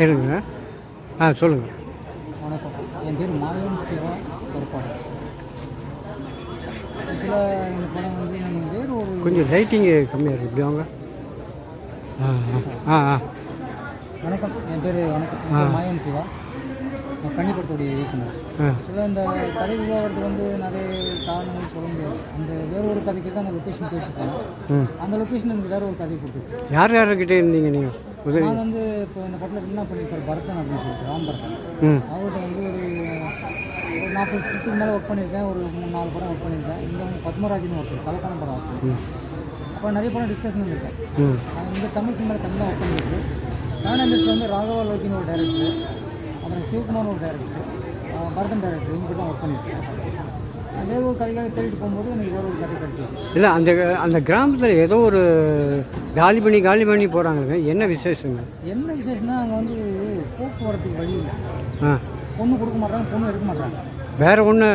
இருங்க. ஆ சொல்லுங்கள் வணக்கம். என் பேர் மாயன் சிவா பொறுப்பாடு ஆக்சுவலாக இந்த படம் வந்து நான் வேறு ஒரு கொஞ்சம் லைட்டிங்கு கம்மியாக இருக்குது இப்படி வாங்க. ஆ ஆ. ஆ வணக்கம். என் பேர் வணக்கம். பேர் மாயன் சிவா. நான் கன்னிப்படத்துடைய இயக்குனர். ஆக்சுவலாக இந்த கதை உருவாகிறதுக்கு வந்து நிறைய காரணங்கள் சொல்ல முடியாது. அந்த வேற ஒரு கதைக்கு தான் அந்த லொக்கேஷன் ம். அந்த லொக்கேஷன் எனக்கு வேற ஒரு கதை கொடுத்துச்சு. யார் யார்கிட்ட இருந்தீங்க நீங்கள் உதவி நான் வந்து இப்போ இந்த படத்தில் என்ன பண்ணியிருக்காரு பரதன் அப்படின்னு சொல்லிட்டு ராம் பரதன் அவர்கிட்ட வந்து ஒரு ஒரு நாற்பது ஸ்கிரிப்டுக்கு மேலே ஒர்க் பண்ணியிருக்கேன். ஒரு மூணு நாலு படம் ஒர்க் பண்ணியிருக்கேன். இங்கே வந்து பத்மராஜன் ஒருத்தர் கலக்கான படம் ஒர்க் பண்ணியிருக்கேன் அப்போ நிறைய படம் டிஸ்கஷன் பண்ணியிருக்கேன். நான் இந்த தமிழ் சினிமாவில் தமிழ் ஒர்க் பண்ணியிருக்கு. நான் இண்டஸ்ட்ரியில் வந்து ராகவா லோகின்னு ஒரு டேரக்டர் அப்புறம் சிவகுமார் ஒரு டேரக்டர் பரதன் டேரக்டர் இவங்க தான் ஒர்க் பண்ணியிருக்கேன். வேற ஒரு கதைக்காக தேடிட்டு போகும்போது எனக்கு வேற ஒரு கதை கிடச்சிச்சு இல்லை அந்த அந்த கிராமத்தில் ஏதோ ஒரு காலி பண்ணி காலி பண்ணி போகிறாங்க என்ன விசேஷங்க? என்ன விசேஷம்னா அங்கே வந்து போக்குவரத்துக்கு வழி இல்லை. பொண்ணு கொடுக்க மாட்டாங்க பொண்ணு எடுக்க மாட்டாங்க வேற ஒன்று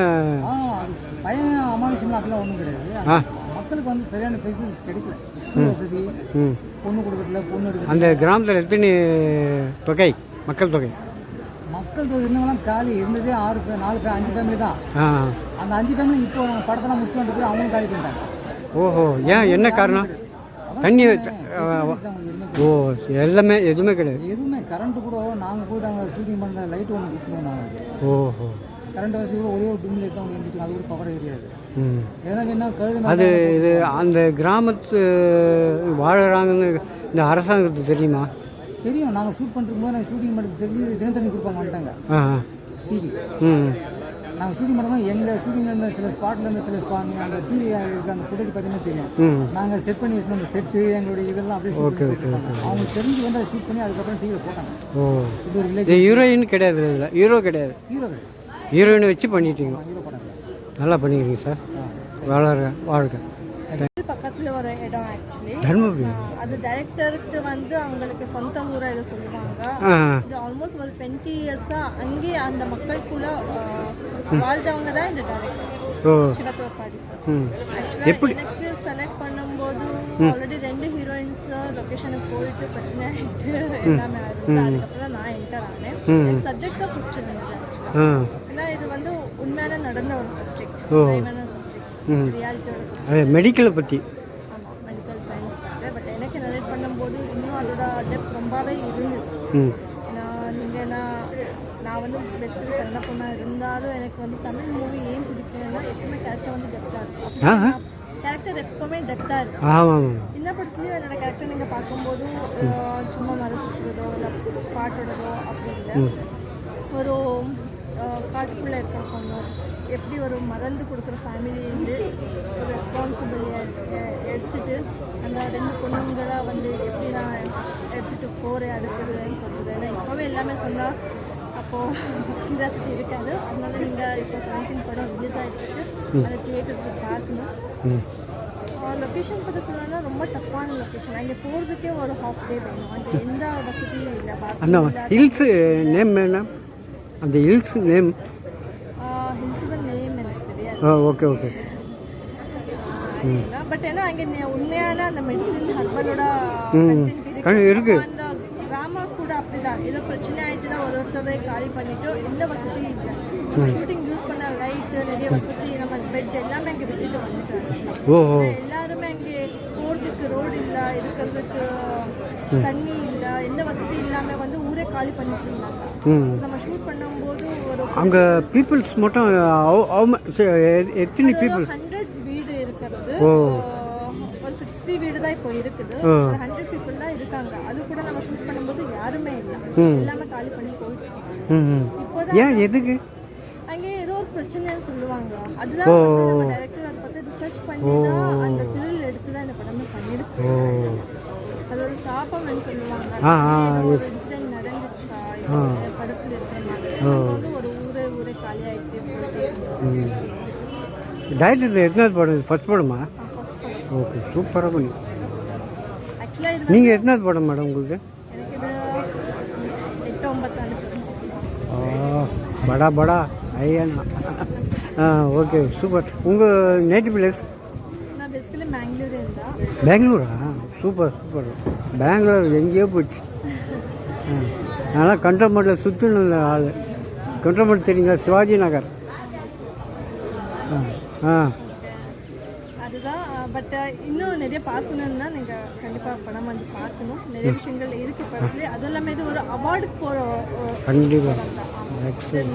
அது பையன் அமானுஷம்லாம் அப்படிலாம் ஒன்றும் கிடையாது. மக்களுக்கு வந்து சரியான ஃபெசிலிட்டிஸ் கிடைக்கல. வசதி ம். பொண்ணு கொடுக்கறதுல பொண்ணு எடுக்கிறது அந்த கிராமத்தில் எத்தனை தொகை? மக்கள் தொகை? மக்கள் இருந்தவங்களாம் காலி இருந்ததே ஆறு ஃபே- நாலு ஃபே- அஞ்சு ஃபேமிலி தான். அந்த அஞ்சு ஃபேமிலி இப்போ படத்தெல்லாம் முடிச்சுட்டு வந்துட்டு அவங்களும் காலி பண்ணிட்டாங்க. ஓஹோ. ஏன்? என்ன காரணம்? தண்ணி ஓ எல்லாமே எதுவுமே கிடையாது. கிடையாது. எதுவுமே கரண்ட் கூட நாங்கள் போயிட்டு அங்கே ஷூட்டிங் பண்ண லைட் ஒன்று கொடுத்துருவோம் நாங்கள் ஓஹோ. கரண்ட் வசதி கூட ஒரே ஒரு டிம் லைட் அவங்க எழுந்திட்டு அது கூட பவர் கழுது அது இது அந்த கிராமத்து வாழறாங்கன்னு இந்த அரசாங்கத்துக்கு தெரியுமா? தெரியும். நாங்கள் ஷூட் பண்ணிருக்கும் போது நாங்கள் ஷூட்டிங் பண்ணுறது தெரிஞ்சு தின தண்ணி கொடுப்பாங்க வந்துட்டாங்க. டிவி ம். நாங்கள் ஷூட்டிங் பண்ணும்போது எங்கள் ஷூட்டிங்கில் இருந்த சில ஸ்பாட்ல இருந்த சில ஸ்பாட் அந்த டிவி இருக்க அந்த ஃபுட்டேஜ் பார்த்தீங்கன்னா தெரியும். நாங்கள் செட் பண்ணி வச்சிருந்த அந்த செட்டு எங்களுடைய இதெல்லாம் அப்படியே. அவங்க தெரிஞ்சு வந்து அதை ஷூட் பண்ணி அதுக்கப்புறம் டிவியில் போட்டாங்க. ஓ. இது ஒரு வில்லேஜ் ஹீரோயின் கிடையாது இல்லை ஹீரோ கிடையாது. ஹீரோ ஹீரோயினை வச்சு பண்ணிட்டீங்க. ஹீரோ படம். நல்லா பண்ணிக்கிறீங்க சார். வாழ்க. பக்கத்தில் ஒரு இடம் ஆக்சுவலி தர்மபுரி அது டைரக்டருக்கு வந்து அவங்களுக்கு சொந்த ஊரை இதை சொல்லுவாங்க. இது ஆல்மோஸ்ட் ஒரு டுவெண்ட்டி இயர்ஸாக அங்கேயே அந்த மக்களுக்குள்ள வாழ்ந்தவங்க தான் இந்த டைரக்டர் சிவத்தோப்பாடி சார் ஆக்சுவலாக எனக்கு செலக்ட் பண்ணும்போது ஆல்ரெடி ரெண்டு ஹீரோயின்ஸ் லொக்கேஷனுக்கு போயிட்டு பிரச்சனை ஆகிட்டு எல்லாமே ஆயிருந்து அதுக்கப்புறம் நான் என்டர் ஆனேன். ம். சப்ஜெக்ட் தான் பிடிச்சிருந்தது ஆ. ஏன்னா இது வந்து உண்மையான நடந்த ஒரு சப்ஜெக்ட் மெடிக்கலை பற்றி ஆமாம் மெடிக்கல் சயின்ஸ் பார்த்தேன் பட் எனக்கு நரேட் பண்ணும்போது இன்னும் அதோட ரொம்பவே இருந்தது. நான் நீங்கள் நான் நான் வந்து பேசிக்கலி கன்னட பொண்ணாக இருந்தாலும் எனக்கு வந்து தமிழ் மூவி ஏன் பிடிக்கும்னா எப்பவுமே கேரக்டர் வந்து டெப்த்தாக இருக்கும். கேரக்டர் எப்பவுமே டெப்த்தாக இருக்கும். ஆமாம் இந்த படத்துலையும் என்னோட கேரக்டர் நீங்கள் பார்க்கும்போது அஹ், சும்மா மரம் சுற்றுறதோ இல்லை பாட்டோடதோ அப்படி இல்லை. ஒரு காட்டுக்குள்ளே இருக்க பொண்ணு எப்படி ஒரு மறந்து கொடுக்குற ஃபேமிலியிலேருந்து ஒரு ரெஸ்பான்சிபிலிட்டியை எடுத்துட்டு அந்த ரெண்டு பொண்ணுங்களை வந்து எப்படி நான் எடுத்துகிட்டு போகிறேன் அடுத்ததுன்னு சொல்கிறது ஏன்னா இப்போவே எல்லாமே சொன்னால் அப்போது கியூரியாசிட்டி இருக்காது. அதனால நீங்கள் இப்போ செவன்டீன் படம் ரிலீஸ் ஆகிட்டு அதை தியேட்டருக்கு பார்க்கணும் லொக்கேஷன் பற்றி சொல்லணும்னா ரொம்ப டஃப்பான லொக்கேஷன் அங்கே போகிறதுக்கே ஒரு ஹாஃப் டே வேணும். அங்கே எந்த வசதியும் இல்லை. அந்த ஹில்ஸு நேம் என்ன? அந்த ஹில்ஸ் நேம் ஹில்ஸுடன் நேம் எனக்கு தெரியாது ஆ ஓகே ஓகே. பட் ஏன்னா அங்கே உண்மையான அந்த மெடிசின் ஹர்பலோட இருக்கு. கிராம கூட அப்படிதான். ஏதோ பிரச்சனை ஆயிட்டு தான் ஒரு ஒருத்தரை காலி பண்ணிட்டு எந்த வசதியும் இல்லை. ஷூட்டிங் யூஸ் பண்ண லைட்டு நிறைய வசதி நம்ம பெட் எல்லாமே அங்கே விட்டுட்டு வந்துட்டோம் எல்லாருமே அங்கே போகிறதுக்கு ரோடு இல்லை இருக்கிறதுக்கு தண்ணி இல்லை எந்த வசதி இல்லாமல் வந்து ஊரே காலி பண்ணிட்டு நம்ம ஷூட் பண்ணும்போது ஒரு அங்கே பீப்புள்ஸ் மட்டும் எத்தனை பீப்புள் ஹண்ட்ரட் வீடு இருக்கிறது. ஓ. ஒரு சிக்ஸ்டி வீடு தான் இப்போ இருக்குது. ஒரு ஹண்ட்ரட் பீப்புள் தான் இருக்காங்க. அது கூட நம்ம ஷூட் பண்ணும்போது யாருமே இல்லை. எல்லாமே காலி பண்ணி போயிட்டு ஏன் எதுக்கு? அங்கே ஏதோ ஒரு பிரச்சனைன்னு சொல்லுவாங்க. அதுதான் டைரக்டர் அதை பற்றி ரிசர்ச் பண்ணி தான் அந்த thrill எடுத்து தான் இந்த படமே பண்ணியிருக்கு ஓ. அது ஒரு சாபம்னு சொல்லுவாங்க ஆ, ஆ, ஏதோ ஒரு இன்சிடென்ட் நடந்துச்சா இந்த படத்துல இருக்கிற மாதிரி ஒரு ஊரே ஊரே காலி ஆகிட்டு எத்தனாவது படம்? ஃபர்ஸ்ட் படமா ஓகே சூப்பராக பண்ணி நீங்கள் எத்தனாவது படம் மேடம் உங்களுக்கு? படா படா. ஐயண்ணா ஆ ஓகே சூப்பர் உங்கள் நேட்டிவ் பிளேஸ் பெங்களூரா? Super super. பெங்களூர் எங்கேயோ போச்சு. ஆ. அதனால் கண்டமட்டில் சுற்றின ஆள். கண்டமட்டு தெரியுங்களா? சிவாஜி நகர். ஆ அதுதான் பட் இன்னும் நிறைய பார்க்கணுன்னா நீங்கள் கண்டிப்பாக படம் வந்து பார்க்கணும். நிறைய விஷயங்கள் இருக்குது படத்துல அது எல்லாமே இது ஒரு அவார்டுக்கு போகிற கண்டிப்பாக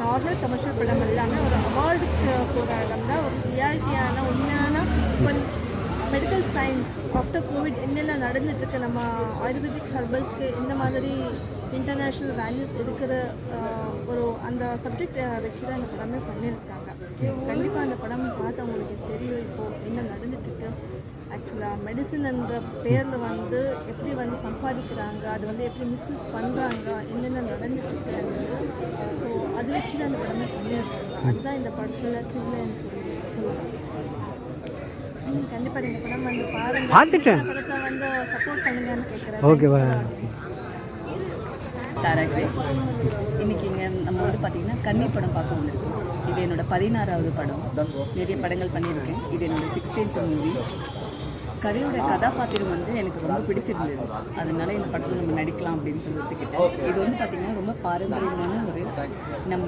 நார்மல் கமர்ஷியல் படம் இல்லாமல் ஒரு அவார்டுக்கு போகிற இடம் தான். ஒரு ரியாலிட்டியான உண்மையான மெடிக்கல் சயின்ஸ் ஆஃப்டர் கோவிட் என்னென்ன நடந்துட்டு இருக்கு நம்ம ஆயுர்வேதிக் ஹெர்பல்ஸ்க்கு இந்த மாதிரி இன்டர்நேஷ்னல் வேல்யூஸ் இருக்கிற ஒரு அந்த சப்ஜெக்ட் வச்சு தான் இந்த படமே பண்ணியிருக்காங்க. கண்டிப்பாக அந்த படம் பார்த்து அவங்களுக்கு தெரியும் இப்போது என்ன நடந்துட்டுருக்கு. ஆக்சுவலாக மெடிசன் என்ற பேரில் வந்து எப்படி வந்து சம்பாதிக்கிறாங்க அது வந்து எப்படி மிஸ்யூஸ் பண்ணுறாங்க என்னென்ன நடந்துட்டு ஸோ அது வச்சு தான் அந்த படமே பண்ணியிருக்காங்க. அதுதான் இந்த படத்தில் த்ரில்லன்னு சொல்லி சொல்லுவாங்க பார்த்துட்டேன். படத்தை வந்து சப்போர்ட் பண்ணுங்கன்னு கேட்குறேன் ஓகேவா டேரக்டர் இன்னைக்கு இங்கே நம்ம வந்து பார்த்தீங்கன்னா கன்னி படம் பார்க்க வந்திருக்கோம் இது என்னோட பதினாறாவது படம். நிறைய படங்கள் பண்ணியிருக்கேன். இது என்னோட சிக்ஸ்டீன்த் மூவி கதையோட கதாபாத்திரம் வந்து எனக்கு ரொம்ப பிடிச்சிருந்தது. அதனால இந்த படத்தில் நம்ம நடிக்கலாம் அப்படின்னு சொல்லி ஒத்துக்கிட்டேன். இது வந்து பார்த்திங்கன்னா ரொம்ப பாரம்பரியமான ஒரு நம்ம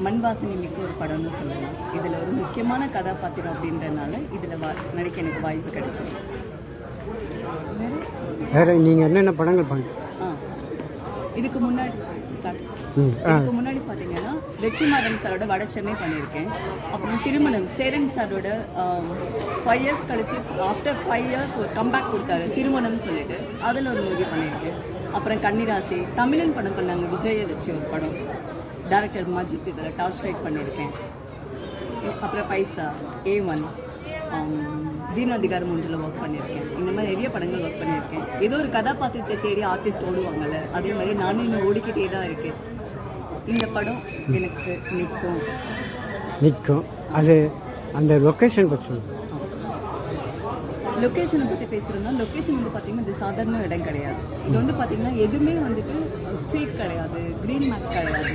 மண் வாசனை மிக்க ஒரு படம்னு சொல்லலாம். இதில் ஒரு முக்கியமான கதாபாத்திரம் அப்படின்றனால இதில் வா நடிக்க எனக்கு வாய்ப்பு கிடைச்சது வேறு? நீங்கள் என்னென்ன படங்கள் பண்ண ஆ. இதுக்கு முன்னாடி start. இதுக்கு முன்னாடி பார்த்தீங்கன்னா வெற்றிமாறன் சாரோட வட சென்னை பண்ணியிருக்கேன். அப்புறம் திருமணம் சேரன் சாரோட ஃபைவ் இயர்ஸ் கழிச்சு ஆஃப்டர் ஃபைவ் இயர்ஸ் ஒரு கம்பேக் கொடுத்தாரு திருமணம்னு சொல்லிட்டு. அதில் ஒரு மூவி பண்ணியிருக்கேன். அப்புறம் கன்னிராசி தமிழன் படம் பண்ணாங்க விஜயை வச்சு ஒரு படம். டேரக்டர் மஜித் இதில் டாஸ் ரைட் பண்ணியிருக்கேன். அப்புறம் பைசா ஏ ஒன் தீனாதிகாரம் ஒன்றில் ஒர்க் பண்ணியிருக்கேன். இந்த மாதிரி நிறைய படங்கள் ஒர்க் பண்ணியிருக்கேன். ஏதோ ஒரு கதாபாத்திரத்தை தேடி ஆர்டிஸ்ட் ஓடுவாங்கல்ல அதே மாதிரி நானும் இன்னும் ஓடிக்கிட்டே தான் இருக்கேன். இந்த படம் எனக்கு நிற்கும். நிற்கும். அது அந்த லொக்கேஷன் பற்றி. லொக்கேஷனை பற்றி பேசுகிறோம்னா லொக்கேஷன் வந்து பார்த்திங்கன்னா இது சாதாரண இடம் கிடையாது. இது வந்து பார்த்திங்கன்னா எதுவுமே வந்துட்டு ஃபேக் கிடையாது க்ரீன் மேப் கிடையாது.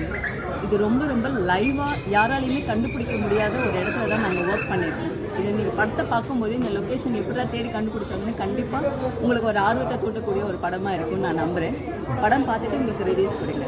இது ரொம்ப ரொம்ப லைவாக யாராலையுமே கண்டுபிடிக்க முடியாத ஒரு இடத்துல தான் நாங்கள் ஒர்க் பண்ணியிருக்கோம் இது நீங்கள் படத்தை பார்க்கும்போது இந்த லொக்கேஷன் எப்படிலாம் தேடி கண்டுபிடிச்சாங்கன்னு கண்டிப்பாக உங்களுக்கு ஒரு ஆர்வத்தை தூண்டக்கூடிய ஒரு படமாக இருக்கும்னு நான் நம்புகிறேன் படம் பார்த்துட்டு உங்களுக்கு ரிவ்யூஸ் கொடுங்க.